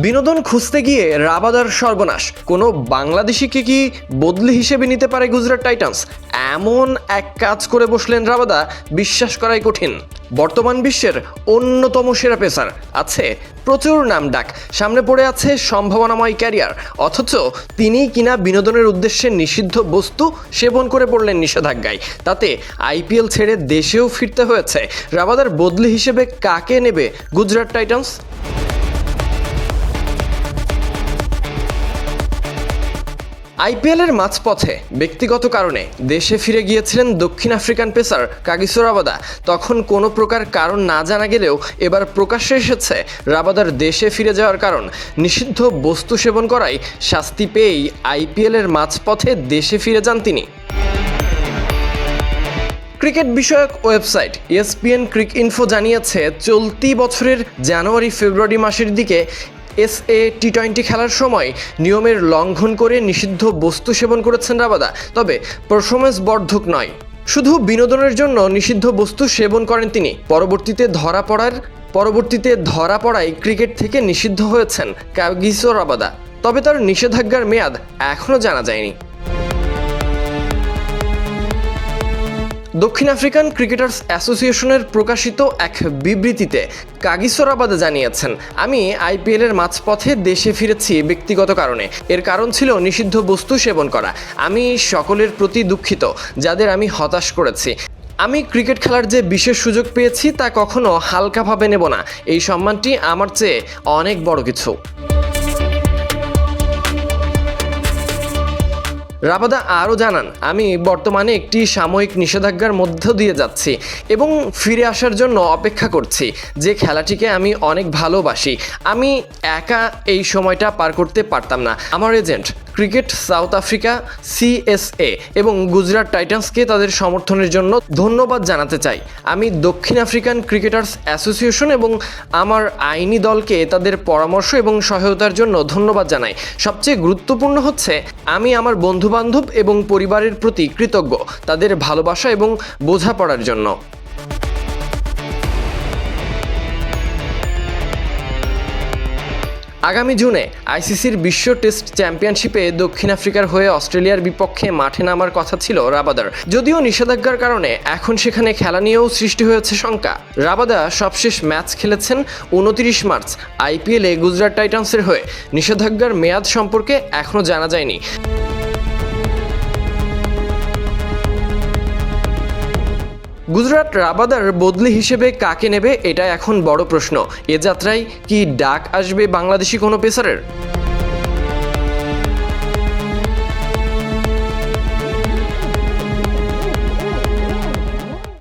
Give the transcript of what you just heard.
বিনোদন খুঁজতে গিয়ে রাবাদার সর্বনাশ। কোনো বাংলাদেশিকে কি বদলি হিসেবে নিতে পারে গুজরাট টাইটান্স? এমন এক কাজ করে বসলেন রাবাদা, বিশ্বাস করাই কঠিন। বর্তমান বিশ্বের অন্যতম সেরা পেসার আছে প্রচুর নাম ডাক। সামনে পড়ে আছে সম্ভাবনাময় ক্যারিয়ার, অথচ তিনি কিনা বিনোদনের উদ্দেশ্যে নিষিদ্ধ বস্তু সেবন করে পড়লেন নিষেধাজ্ঞায়। তাতে আইপিএল ছেড়ে দেশেও ফিরতে হয়েছে। রাবাদার বদলি হিসেবে কাকে নেবে গুজরাট টাইটান্স? আইপিএলের মাঝপথে, ব্যক্তিগত কারণে, দেশে ফিরে গিয়েছিলেন দক্ষিণ আফ্রিকান পেসার কাগিসো রাবাদা তখন কোনো প্রকার কারণ না জানা গেলেও এবার প্রকাশ্যে এসেছে রাবাদার দেশে ফিরে যাওয়ার কারণ। নিষিদ্ধ বস্তু সেবন করায় শাস্তি পেয়েই আইপিএলের মাঝপথে দেশে ফিরে যান তিনি। ক্রিকেট বিষয়ক ওয়েবসাইট এসপিএন ক্রিক ইনফো জানিয়েছে, চলতি বছরের জানুয়ারি ফেব্রুয়ারি মাসের দিকে এস এ টি টোয়েন্টি খেলার সময় নিয়মের লঙ্ঘন করে নিষিদ্ধ বস্তু সেবন করেছেন রাবাদা। তবে পারফরমেন্স বর্ধক নয়। শুধু বিনোদনের জন্য নিষিদ্ধ বস্তু সেবন করেন তিনি। পরবর্তীতে ধরা পড়ার পরবর্তীতে ধরা পড়ায় ক্রিকেট থেকে নিষিদ্ধ হয়েছেন কাগিসো রাবাদা। তবে তার নিষেধাজ্ঞার মেয়াদ এখনও জানা যায়নি। দক্ষিণ আফ্রিকান ক্রিকেটার্স অ্যাসোসিয়েশনের প্রকাশিত এক বিবৃতিতে কাগিসোরাবাদে জানিয়েছেন, আমি আইপিএলের মাঝপথে দেশে ফিরেছি ব্যক্তিগত কারণে। এর কারণ ছিল নিষিদ্ধ বস্তু সেবন করা। আমি সকলের প্রতি দুঃখিত, যাদের আমি হতাশ করেছি। আমি ক্রিকেট খেলার যে বিশেষ সুযোগ পেয়েছি তা কখনো হালকাভাবে নেব না। এই সম্মানটি আমার চেয়ে অনেক বড় কিছু। রাবাদা, আরও জানান, আমি বর্তমানে একটি সাময়িক নিষেধাজ্ঞার মধ্য দিয়ে যাচ্ছি এবং ফিরে আসার জন্য অপেক্ষা করছি। যে খেলাটিকে আমি অনেক ভালোবাসি। আমি একা এই সময়টা পার করতে পারতাম না। আমার agent cricket, South Africa CSA এবং গুজরাট টাইটান্সকে তাদের সমর্থনের জন্য ধন্যবাদ জানাতে চাই। আমি দক্ষিণ আফ্রিকান ক্রিকেটার্স অ্যাসোসিয়েশন এবং আমার আইনি দলকে তাদের পরামর্শ এবং সহায়তার জন্য ধন্যবাদ জানাই। সবচেয়ে গুরুত্বপূর্ণ হচ্ছে, আমি আমার বন্ধুবান্ধব এবং পরিবারের প্রতি কৃতজ্ঞ, তাদের ভালোবাসা এবং বোঝাপড়ার জন্য। আগামী জুনে আইসিসির বিশ্ব টেস্ট চ্যাম্পিয়নশিপে দক্ষিণ আফ্রিকার হয়ে অস্ট্রেলিয়ার বিপক্ষে মাঠে নামার কথা ছিল রাবাদার। যদিও নিষেধাজ্ঞার কারণে এখন সেখানে খেলা নিয়েও সৃষ্টি হয়েছে শঙ্কা। রাবাদা সবশেষ ম্যাচ খেলেছেন উনতিরিশ মার্চ আইপিএলে গুজরাট টাইটান্সের হয়ে। নিষেধাজ্ঞার মেয়াদ সম্পর্কে এখনও জানা যায়নি। গুজরাট রাবাদার বদলি হিসেবে কাকে নেবে এটা এখন বড় প্রশ্ন। এ যাত্রায় কি ডাক আসবে বাংলাদেশি কোনো পেসারের?